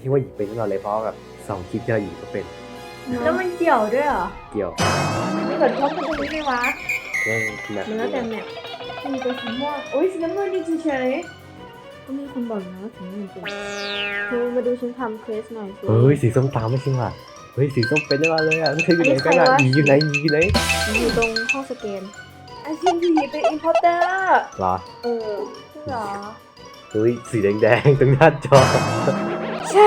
ที่ว่าหญิงเป็นตลอดเลยเพราะแบบสองคลิปที่เราหญิงก็เป็นแล้วมันเกี่ยวด้วยเหรอเกี่ยวไม่เกิดพร้อมกันตรงนี้ไหมวะเรื่องแบบมันแล้วแต่แมปมีตัวสีม่วงโอ้ยสีน้ำเงินนี่เฉยก็มีคนบอกนะว่าถึงมันเป็นเธอมาดูฉันทำเควสหน่อยสิเฮ้ยสีส้มตามไม่ใช่ว่ะเฮ้ยสีส้มเป็นได้มาเลยอะมันคืออยู่ไหนกันอะอันหนี้ญิงใครอยู่ไหนวะหญิงอยู่ไหนอยู่ตรงห้องสแกนๆไอซิมผีเป็นอินพอร์เตอร์เหรอเออใช่เหรอเฮ้ยสีแดงๆตรงหน้าจอ ใช่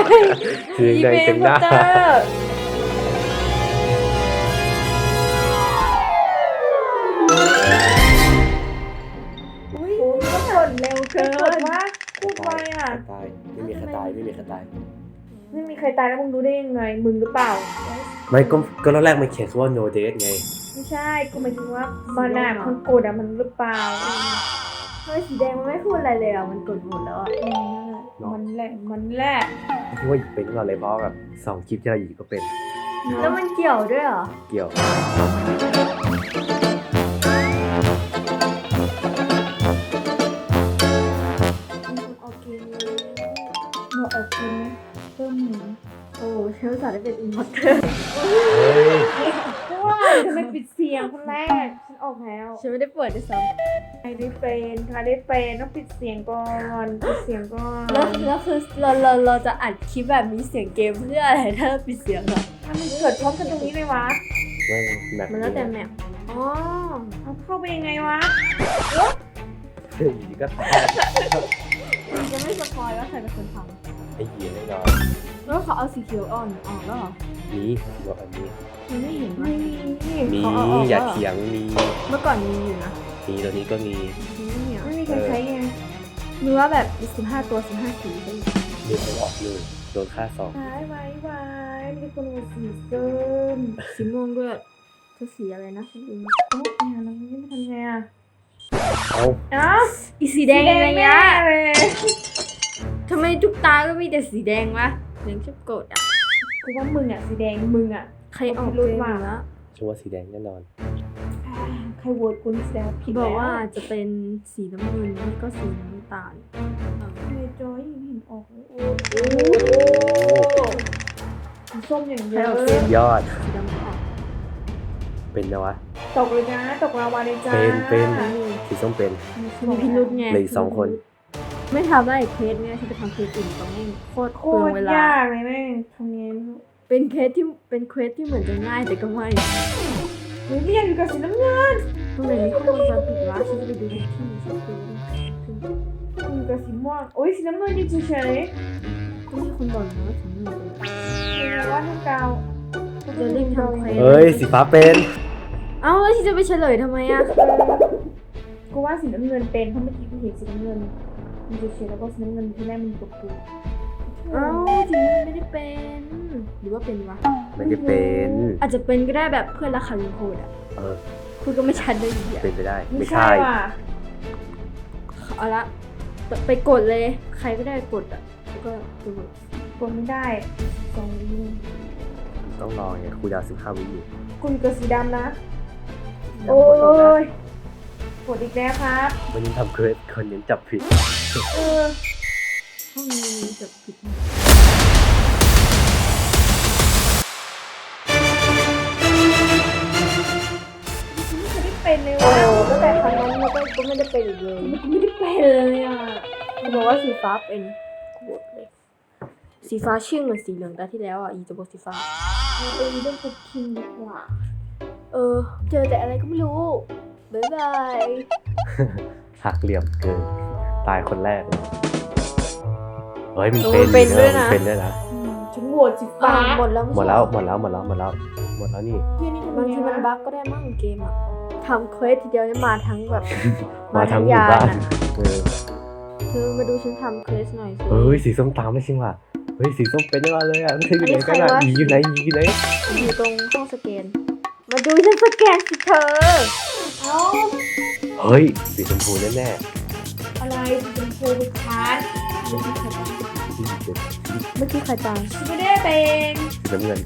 สีแดงๆตรงหน้า อุ้ยก็กดเร็วเกินว่าพูดไวอะ ตายไม่มีใครตายไม่มีใครตาย ไม่มีใครตายแล้วมึงรู้ได้ยังไง มึงหรือเปล่า ไม่ก็ก็ตอนแรกมันเขียนว่า no date ไง ไม่ใช่กูหมายถึงว่ามันอะคนกดอะมันหรือเปล่า เฮ้ยสีแดงมันไม่พูดอะไรเลยอะ มันกดหมดแล้วอะอืมมันแหละมันแหละที่ว่าหญิงเป็นตลอดเลยเพราะแบบสองคลิปที่เราหญิงก็เป็น แล้วมันเกี่ยวด้วยเหรอ เกี่ยวมันออกเกมเลยหนูออกกินเพิ่มหมูโอ้เชลสาได้เป็นอินพอร์เตอร์เฮ้ย ว้ายทำไมปิดเสียงคนแรก ฉันออกแล้วฉันไม่ได้เปิดด้วยซ้ใครได้เป็นใครได้เป็นต้องปิดเสียงก่อนปิดเสียงก่อนำแล้วแล้วคือเราเราเราจะอัดคลิปแบบมีเสียงเกมเพื่ออะไรถ้าเราปิดเสียงอะถ้ามันเกิดพร้อมกันตรงนี้เลยวะไม่แบบมันแล้วแต่แมปอ๋อเอาเข้าไปยังไงวะเฮ้ยก็ตายมันจะไม่สปอยว่าใครเป็นคนทไอ้เหี้ยแน่นอนำแล้วเขาเอาสีเขียวอ่อนออกแล้วเหรอ มีบอกอันนี้มันไม่เห็นไม่ว่ามีมีเขาเอาออกอย่าแล้วเหรอเถียงมีเมื่อก่อนมีอยู่นะมีตัวนี้ก็มีไม่มีอะไม่มีใครใช้ไงมีว่าแบบสิบห้าตัวสิบห้าสีไปเลือกไม่ออกเลยโดนค่าสอบไว้ไว้ไว้มีคนหัวสีเกินสีม่วงด้วยเธอสีอะไรนะฉันลืมโอ้ยเนี่ยเราไม่ทำไงอะเอาเอ้าอีสีแดงยังไงแน่ยะเลยทำไมทุกตาก็มีแต่สีแดงวะเลี้ยงชอบกดอะ กูว่ามึงอะสีแดงมึงอะใครออกรู้เกมว่าอยู่แล้วชัวร์สีแดงแน่นอน ใครโหวตกูนี่แสดงว่าผิดบอกว่าแล้วจะเป็นสีน้ำเงินไม่ก็สีน้ำตาลเฮ้ยจอยยังเห็นออกเลยโอ้โหสีส้มอย่างเยใครอะออกเกมยอด สีดำไม่ออกเป็นนะวะ ตกเลยนะ ตกรางวัลเลยจ้าเป็นเป็นสีส้มเป็นมีพิรุธไงเหลืออีกสองคน ไม่ทำได้เควสเนี่ยฉันไปทำเควสอื่นตรงนี้โคตรโคเปลืองตรเวลายากเลยแม่งทำเงี้ยเป็นเควสที่เป็นเควสที่เหมือนจะง่ายแต่ก็ไม่หรือเรียนอยู่กับสีน้ำเงินตรงไหนมีข้อมูลจำผิดวะฉันจะไปดูที่ที่ฉันดูอยู่กับสีม่วงโอ้ยสีน้ำเงินนี่เฉยก็มีคนบอกนะว่าถึงมันเป็นๆเรียกว่าน้ำกาวจะรีบทำเควสเฮ้ยสีฟ้าเป็นเอ้าแล้วฉันจะไปเฉลยทำไมอะเออกูว่าสีน้ำเงินเป็นเพราะเมื่อกี้กูเห็นสีน้ำเงิน มันเฉยๆแล้วก็สีน้ำเงินที่แรกมันตกกูเอ้าจริงๆไม่ได้เป็น หรือว่าเป็นวะไม่ได้เป็น อาจจะเป็นก็ได้แบบเพื่อนรักคารินโคดอะเออคุณก็ไม่ชัดเลยอีกอะเป็นไปได้ ไม่ไม่ใช่ใช่ว่ะเอาละไปกดเลย ใครก็ได้กดอะแล้วก็ไปกดกดไม่ได้สองวิต้องรอไงครูดาวสิบห้าวิอยู่กูอยู่กับสีดำนะดำโอ้หมดแล้วนะย กดอีกแล้วครับวันนี้ทำเควสคนยังจับผิด เออห้องนี้มีแบบผิดนะไม่เคยได้เป็นเลยโอ้ว่ะตั้งแต่ครั้งนั้นเราก็ก็ไม่ได้เป็นอีกเลยกูไม่ได้เป็นเลยอะเขาบอกว่าสีฟ้าเป็นกดเลย สีฟ้าชื่อเหมือนสีเหลืองแต่ที่แล้วอะอีจะบอกสีฟ้าเราเป็นเรื่องกดคิงดีกว่า เออ เจอแต่อะไรก็ไม่รู้ บ๊ายบาย หักเหลี่ยมเกิน ตายคนแรกเลยเฮ้ยมันโอ้เป็นเป็นด้วยนะเออมัเป็นด้วยนะอืมฉันโหวตสีฟ้าอ่าหมดแล้วไใช่หมดแล้วหมดแล้วหมดแล้วหมดแล้วหมดแล้วนี่เพื่อนนี่ทำบางไงทีมันวะบั๊กก็ได้มั่งเกมอะทำเควสทีเดียวเนี่ยมาทั้งแบบมาทั้งหมู่บ้านอะเออเธอมาดูฉันทำเควสหน่อยสิ เฮ้ยสีส้มตามไม่ใช่ว่ะเฮ้ยสีส้มเป็นได้มาเลยอะมันคืออยู่ไหนกันอะอันหนี้ญิงใคอรยู่ไหนวะหญิงอยู่ไหนอยู่ตรงห้องสแกน มาดูฉันสแกนสิเธอเอ้า เฮ้ยสีชมพูแน่อะไรเป็นโพลิคาร์ดๆสีเขียวเมื่อกี้ใครตายฉันไม่ได้เป็นสีน้ำเงิน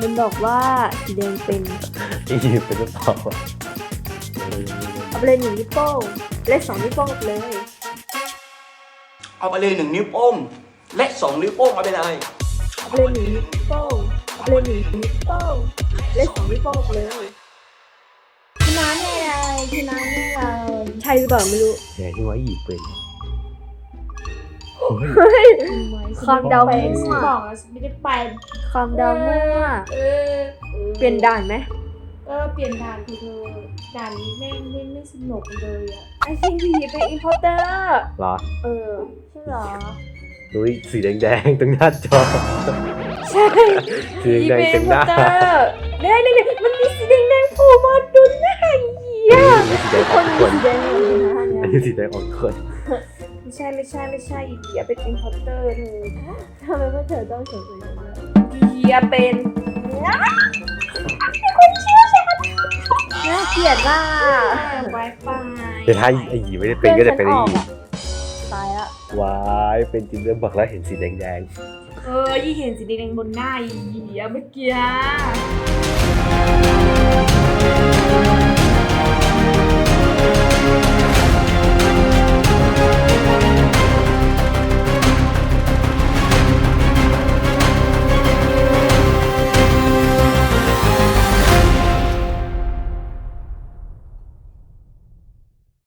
มันบอกว่าสีแดงเป็นนี่เป็นหรือเปล่าวะเออเอาไปเลยหนึ่งนิ้วโป้งเลขสองนิ้วโป้งไปเลย เอาไปเลยหนึ่งนิ้วโป้งและสองนิ้วโป้งเอาไปเลยเล่นหนีนิ้วโป้งเล่นหนีนิ้วโป้งเล่นสองนิ้วโป้งเลยชนะแน่เลย ชนะแน่เลยใช่หรือเปล่าไม่รู้แต่ที่ว่าอีเป็นเฮ้ย ความเดามั่วฉันบอกแล้วฉันไม่ได้ไปความเดามั่วเออเปลี่ยนด่านไหมเออเปลี่ยนด่านเถอะเธอด่านนี้แม่งไม่ไม่สนุกเลยอะไอ้ที่ผีเป็นอินพอร์เตอร์เหรอเออใช่เหรอดูดิสีแดงๆตรงหน้าจอ ใช่สีแดงๆเต็มหน้าเนี่ยเนี่ยเนี่ยมันมีสีแดงๆโผล่มาดูหน้าเหี้ยมี สีแดงคออนกมีคนสีแดงอยู่นะอันเนี่ยนี้สีแดงออกคนไม่ใช่ไม่ใช่ไม่ใช่อีเดียเป็นอินพอร์เตอร์เธอทำไมพวกเธอต้องสงสัยอย่างนั้นอีเดียเป็นน่าเกลียดมากไวไฟแต่ถ้าไอ้หยีไม่ได้เป็นก็จะเป็นไอ้หยีตายละวายเป็นจริงเรื่องบอกแล้วเห็นสีแดงเออยี่เห็นสีแดงๆบนหน้าอีเดียเมื่อกี้